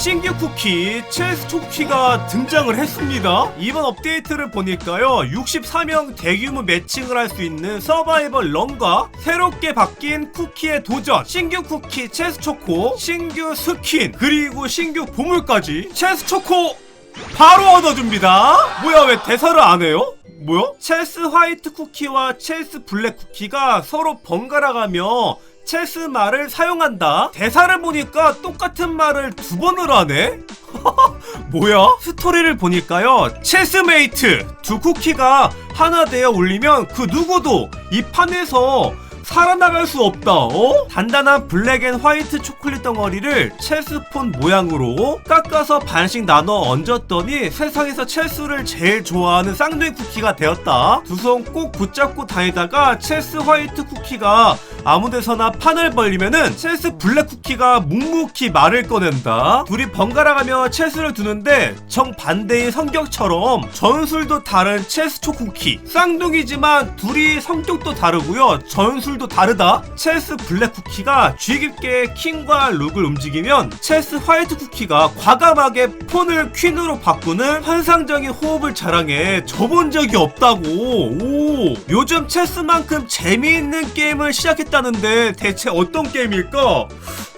신규 쿠키 체스 초키가 등장을 했습니다. 이번 업데이트를 보니까요. 64명 대규모 매칭을 할 수 있는 서바이벌 런과 새롭게 바뀐 쿠키의 도전, 신규 쿠키 체스 초코, 신규 스킨, 그리고 신규 보물까지 체스 초코 바로 얻어줍니다. 뭐야 왜 대사를 안 해요? 뭐야? 체스 화이트 쿠키와 체스 블랙 쿠키가 서로 번갈아가며 체스 말을 사용한다. 대사를 보니까 똑같은 말을 두 번을 하네? 뭐야? 스토리를 보니까요. 체스메이트 두 쿠키가 하나 되어 올리면 그 누구도 이 판에서 살아나갈 수 없다. 어? 단단한 블랙 앤 화이트 초콜릿 덩어리를 체스폰 모양으로 깎아서 반씩 나눠 얹었더니 세상에서 체스를 제일 좋아하는 쌍둥이 쿠키가 되었다. 두 손 꼭 붙잡고 다니다가 체스 화이트 쿠키가 아무데서나 판을 벌리면은 체스 블랙 쿠키가 묵묵히 말을 꺼낸다. 둘이 번갈아가며 체스를 두는데 정반대의 성격처럼 전술도 다른 체스 초쿠키. 쌍둥이지만 둘이 성격도 다르고요. 전술도 다르다. 체스 블랙 쿠키가 주의 깊게 킹과 룩을 움직이면 체스 화이트 쿠키가 과감하게 폰을 퀸으로 바꾸는 환상적인 호흡을 자랑해 저본 적이 없다고. 오, 요즘 체스만큼 재미있는 게임을 시작했 다는데 대체 어떤 게임일까?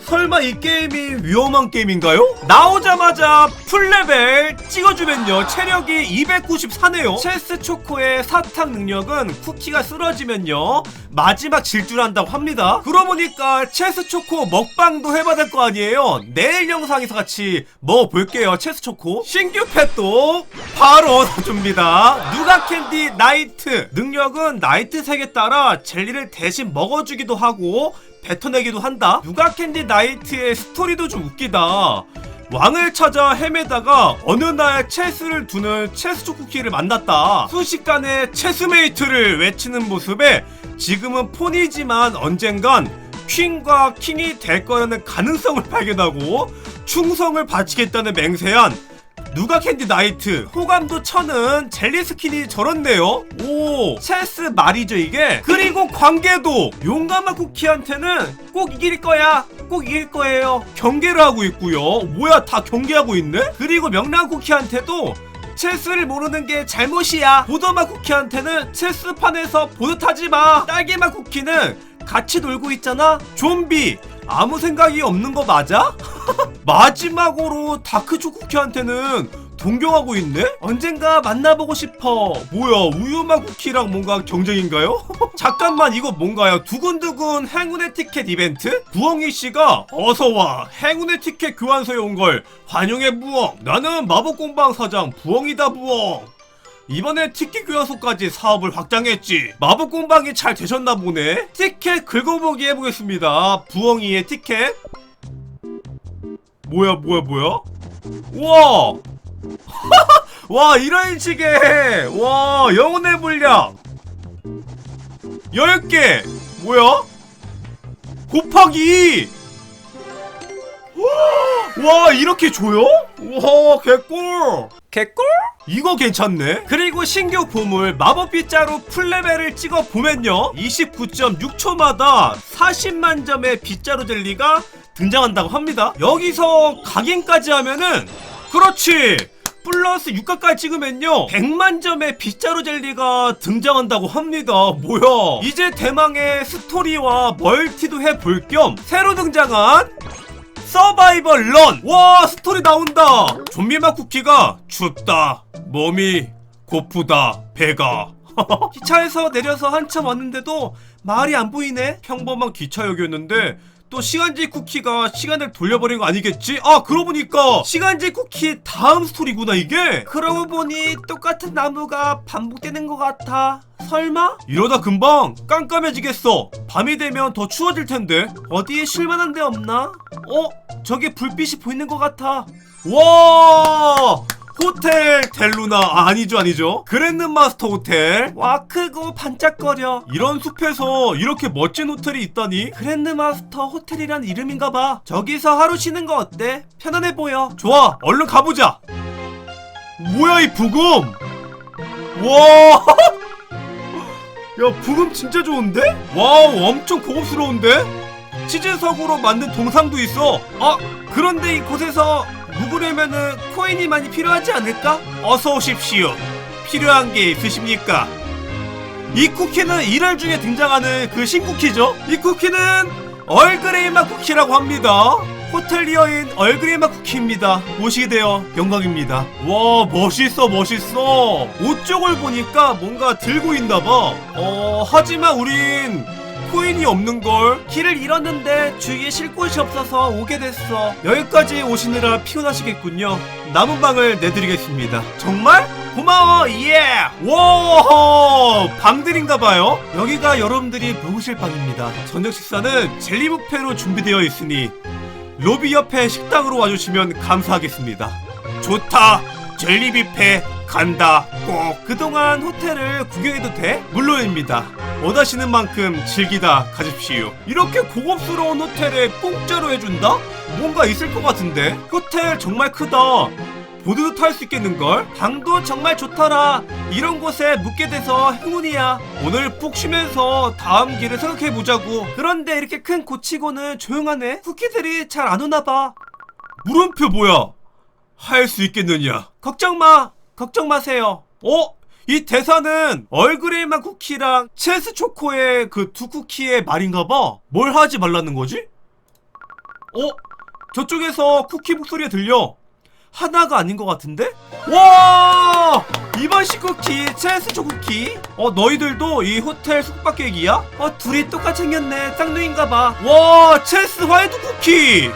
설마 이 게임이 위험한 게임인가요? 나오자마자 풀레벨 찍어주면요. 체력이 294네요. 체스 초코의 사탕 능력은 쿠키가 쓰러지면요. 마지막 질주한다고 합니다. 그러보니까 체스 초코 먹방도 해봐야 될 거 아니에요. 내일 영상에서 같이 먹어볼게요 체스 초코. 신규 펫도 바로 얻어줍니다. 누가 캔디 나이트? 능력은 나이트 색에 따라 젤리를 대신 먹어주기도 하고 뱉어내기도 한다. 누가 캔디 나이트의 스토리도 좀 웃기다. 왕을 찾아 헤매다가 어느 날 체스를 두는 체스초 쿠키를 만났다. 순식간에 체스메이트를 외치는 모습에 지금은 폰이지만 언젠간 퀸과 킹이 될 거라는 가능성을 발견하고 충성을 바치겠다는 맹세한 누가 캔디 나이트? 호감도 쳐는 젤리 스킨이 저렇네요. 오 체스 말이죠 이게. 그리고 관계도. 용감한 쿠키한테는 꼭 이길 거야. 꼭 이길 거예요. 경계를 하고 있고요. 뭐야 다 경계하고 있네? 그리고 명랑 쿠키한테도 체스를 모르는 게 잘못이야. 보더맛 쿠키한테는 체스판에서 보드 타지 마. 딸기맛 쿠키는 같이 놀고 있잖아. 좀비. 아무 생각이 없는 거 맞아? 마지막으로 다크초 쿠키한테는 동경하고 있네? 언젠가 만나보고 싶어. 뭐야, 우유맛 쿠키랑 뭔가 경쟁인가요? 잠깐만, 이거 뭔가요? 두근두근 행운의 티켓 이벤트? 부엉이 씨가 어서와 행운의 티켓 교환소에 온 걸 환영해 부엉. 나는 마법공방 사장 부엉이다 부엉. 이번에 티켓 교환소까지 사업을 확장했지. 마법 공방이 잘 되셨나 보네. 티켓 긁어보기 해보겠습니다. 부엉이의 티켓. 뭐야, 뭐야, 뭐야? 우와! 와, 이런 식의, 와, 영혼의 물량. 10개! 뭐야? 곱하기 2! 와, 이렇게 줘요? 와, 개꿀! 개꿀? 이거 괜찮네. 그리고 신규 보물 마법 빗자루 풀레벨을 찍어 보면요. 29.6초마다 40만 점의 빗자루 젤리가 등장한다고 합니다. 여기서 각인까지 하면은 그렇지. 플러스 6가까지 찍으면요 100만 점의 빗자루 젤리가 등장한다고 합니다 뭐야 이제 대망의 스토리와 멀티도 해볼 겸 새로 등장한 서바이벌 런! 와, 스토리 나온다! 좀비맛 쿠키가 춥다. 몸이 고프다. 배가. 기차에서 내려서 한참 왔는데도 말이 안 보이네? 평범한 기차역이었는데 또 시간제 쿠키가 시간을 돌려버린 거 아니겠지? 아 그러고 보니까 시간제 쿠키 다음 스토리구나 이게 그러고 보니 똑같은 나무가 반복되는 것 같아 설마? 이러다 금방 깜깜해지겠어 밤이 되면 더 추워질 텐데 어디에 쉴만한 데 없나? 어? 저기 불빛이 보이는 것 같아 와 호텔 델루나. 아, 아니죠 아니죠. 그랜드 마스터 호텔. 와 크고 반짝거려. 이런 숲에서 이렇게 멋진 호텔이 있다니. 그랜드 마스터 호텔이란 이름인가봐. 저기서 하루 쉬는 거 어때? 편안해 보여. 좋아 얼른 가보자. 뭐야 이 부금? 와. 야 부금 진짜 좋은데? 와우 엄청 고급스러운데? 치즈석으로 만든 동상도 있어. 아 그런데 이곳에서 묵으려면은 코인이 많이 필요하지 않을까? 어서 오십시오. 필요한 게 있으십니까? 이 쿠키는 1월 중에 등장하는 그 신쿠키죠. 이 쿠키는 얼그레이 맛 쿠키라고 합니다. 호텔리어인 얼그레이 맛 쿠키입니다. 모시게 되어 영광입니다. 와 멋있어 멋있어. 옷 쪽을 보니까 뭔가 들고 있나봐. 어 하지만 우린 코인이 없는 걸. 길을 잃었는데 주위에 쉴 곳이 없어서 오게 됐어. 여기까지 오시느라 피곤하시겠군요. 남은 방을 내드리겠습니다. 정말? 고마워, 예! 와, 방 들인가봐요. 여기가 여러분들이 묵으실 방입니다. 저녁 식사는 젤리 뷔페로 준비되어 있으니 로비 옆에 식당으로 와주시면 감사하겠습니다. 좋다. 젤리 뷔페 간다. 꼭 그동안 호텔을 구경해도 돼? 물론입니다. 원하시는 만큼 즐기다 가십시오. 이렇게 고급스러운 호텔에 공짜로 해준다? 뭔가 있을 것 같은데? 호텔 정말 크다. 보드도 탈 수 있겠는걸? 방도 정말 좋더라. 이런 곳에 묵게 돼서 행운이야. 오늘 푹 쉬면서 다음 길을 생각해보자고. 그런데 이렇게 큰 고치고는 조용하네? 쿠키들이 잘 안 오나봐. 물음표 뭐야? 할 수 있겠느냐? 걱정 마. 걱정 마세요. 어? 이 대사는 얼그레이만 쿠키랑 체스 초코의 그 두 쿠키의 말인가 봐. 뭘 하지 말라는 거지? 어? 저쪽에서 쿠키 목소리가 들려. 하나가 아닌 것 같은데? 와! 이번 시 쿠키, 체스 초쿠키. 어, 너희들도 이 호텔 숙박객이야? 어, 둘이 똑같이 생겼네. 쌍둥이인가 봐. 와, 체스 화이트 쿠키!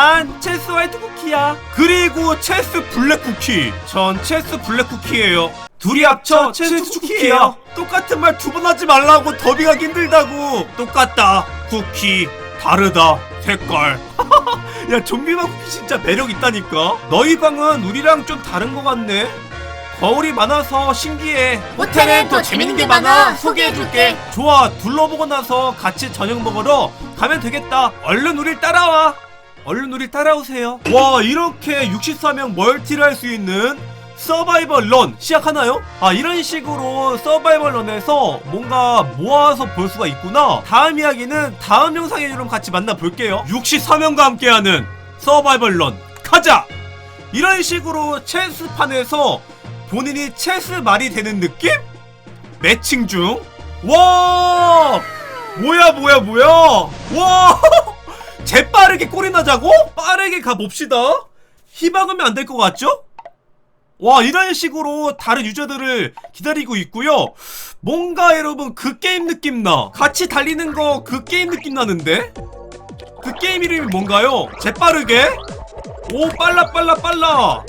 난 체스 화이트 쿠키야. 그리고 체스 블랙 쿠키. 전 체스 블랙 쿠키예요. 둘이 합쳐 체스 쿠키예요. 똑같은 말 두 번 하지 말라고 더빙하기 힘들다고. 똑같다. 쿠키. 다르다. 색깔. 야 좀비만 쿠키 진짜 매력 있다니까. 너희 방은 우리랑 좀 다른 것 같네. 거울이 많아서 신기해. 호텔엔 더 재밌는 게 많아. 소개해줄게. 좋아 둘러보고 나서 같이 저녁 먹으러 가면 되겠다 얼른 우릴 따라와 얼른 우릴 따라오세요 와 이렇게 64명 멀티를 할 수 있는 서바이벌 런 시작하나요? 아 이런 식으로 서바이벌 런에서 뭔가 모아서 볼 수가 있구나 다음 이야기는 다음 영상에 여러분 같이 만나볼게요 64명과 함께하는 서바이벌 런 가자 이런 식으로 체스판에서 본인이 체스 말이 되는 느낌? 매칭 중 와! 뭐야 뭐야 뭐야? 와! 재빠르게 꼴이 나자고? 빠르게 가봅시다. 희박하면 안 될 것 같죠? 와 이런 식으로 다른 유저들을 기다리고 있고요. 뭔가 여러분 그 게임 느낌 나. 같이 달리는 거 그 게임 느낌 나는데? 그 게임 이름이 뭔가요? 재빠르게? 오 빨라 빨라 빨라.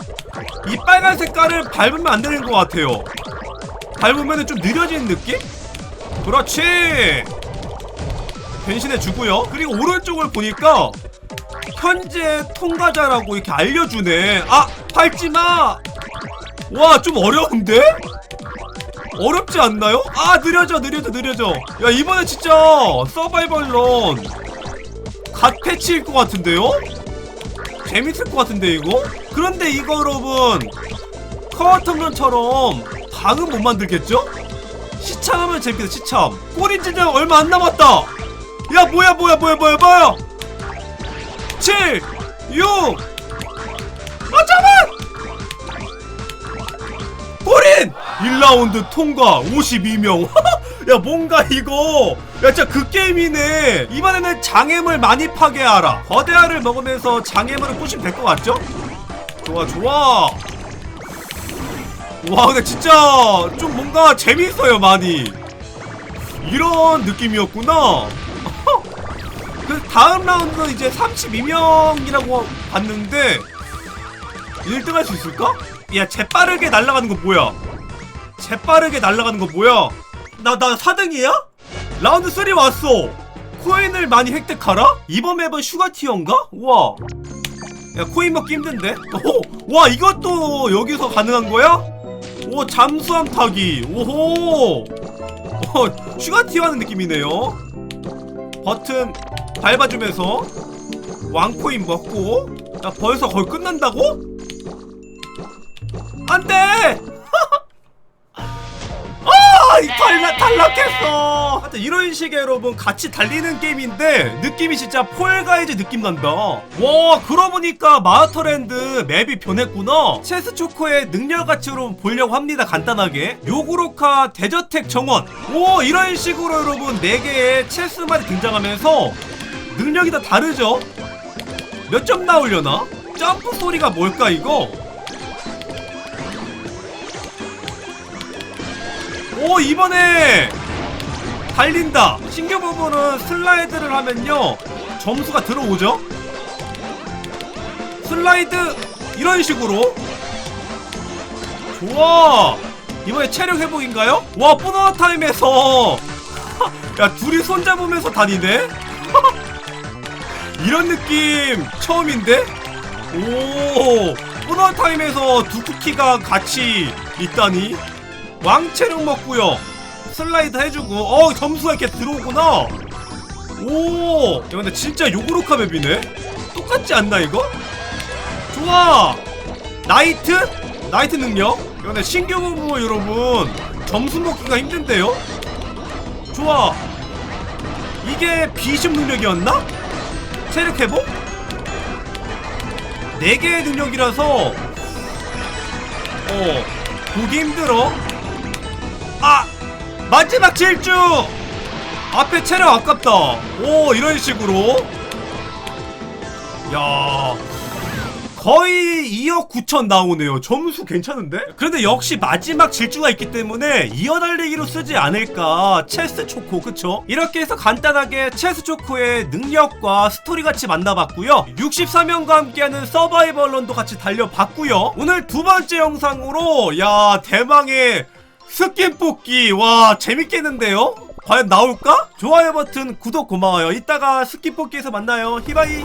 이 빨간 색깔을 밟으면 안 되는 것 같아요. 밟으면 좀 느려지는 느낌? 그렇지 변신해 주고요 그리고 오른쪽을 보니까 현재 통과자라고 이렇게 알려주네 아 밟지마 와 좀 어려운데? 어렵지 않나요? 아 느려져 느려져 느려져 야 이번에 진짜 서바이벌런 갓 패치일 것 같은데요? 재밌을 것 같은데 이거? 그런데 이거 여러분 커터런처럼 방은 못 만들겠죠? 시참하면 재밌겠다 시참 꼬린 진작 얼마 안 남았다 야 뭐야 뭐야 뭐야 뭐야 뭐야? 7 6아 잠깐 꼬린 1라운드 통과 52명. 야 뭔가 이거. 야 진짜 그 게임이네. 이번에는 장애물 많이 파괴하라. 거대알을 먹으면서 장애물을 부시면 될 것 같죠? 좋아 좋아. 와 근데 진짜 좀 뭔가 재밌어요 많이. 이런 느낌이었구나 그 다음 라운드는 이제 32명이라고 봤는데 1등 할 수 있을까? 야 재빠르게 날아가는 거 뭐야 재빠르게 날아가는 거 뭐야 나 나 4등이야? 라운드 3 왔어 코인을 많이 획득하라? 이번 맵은 슈가티어인가? 우와 야 코인 먹기 힘든데? 오, 와 이것도 여기서 가능한 거야? 오 잠수함 타기 오호 어, 슈가티어 하는 느낌이네요 버튼 밟아주면서 왕코인 먹고 야 벌써 거의 끝난다고? 안돼! 아이 탈락, 탈락했어. 하여튼 이런 식의 여러분 같이 달리는 게임인데 느낌이 진짜 폴가이즈 느낌 난다. 와, 그러고 보니까 마하터랜드 맵이 변했구나. 체스 초코의 능력 가치로 보려고 합니다. 간단하게. 요구로카 대저택 정원. 오, 이런 식으로 여러분 4개의 체스만이 등장하면서 능력이 다 다르죠? 몇 점 나오려나? 점프 소리가 뭘까 이거? 오 이번에 달린다 신규 부분은 슬라이드를 하면요 점수가 들어오죠 슬라이드 이런 식으로 좋아 이번에 체력 회복인가요? 와 뽀나나 타임에서 야 둘이 손잡으면서 다니네 이런 느낌 처음인데? 오 뽀나나 타임에서 두 쿠키가 같이 있다니 왕체력 먹고요 슬라이드 해주고 어 점수가 이렇게 들어오구나 오 야, 근데 진짜 요구르카 맵이네 똑같지 않나 이거? 좋아 나이트? 나이트 능력 야, 근데 신규 부부 여러분 점수 먹기가 힘든데요? 좋아 이게 비심 능력이었나? 체력 회복? 4개의 능력이라서 어 보기 힘들어? 아 마지막 질주! 앞에 체력 아깝다. 오 이런 식으로. 야 거의 2억 9천 나오네요 점수 괜찮은데? 그런데 역시 마지막 질주가 있기 때문에 이어 달리기로 쓰지 않을까 체스 초코 그쵸? 이렇게 해서 간단하게 체스 초코의 능력과 스토리 같이 만나봤고요 64명과 함께하는 서바이벌런도 같이 달려봤고요 오늘 두 번째 영상으로 야 대망의 스킨 뽑기 와 재밌겠는데요? 과연 나올까? 좋아요 버튼 구독 고마워요 이따가 스킨 뽑기에서 만나요 히바이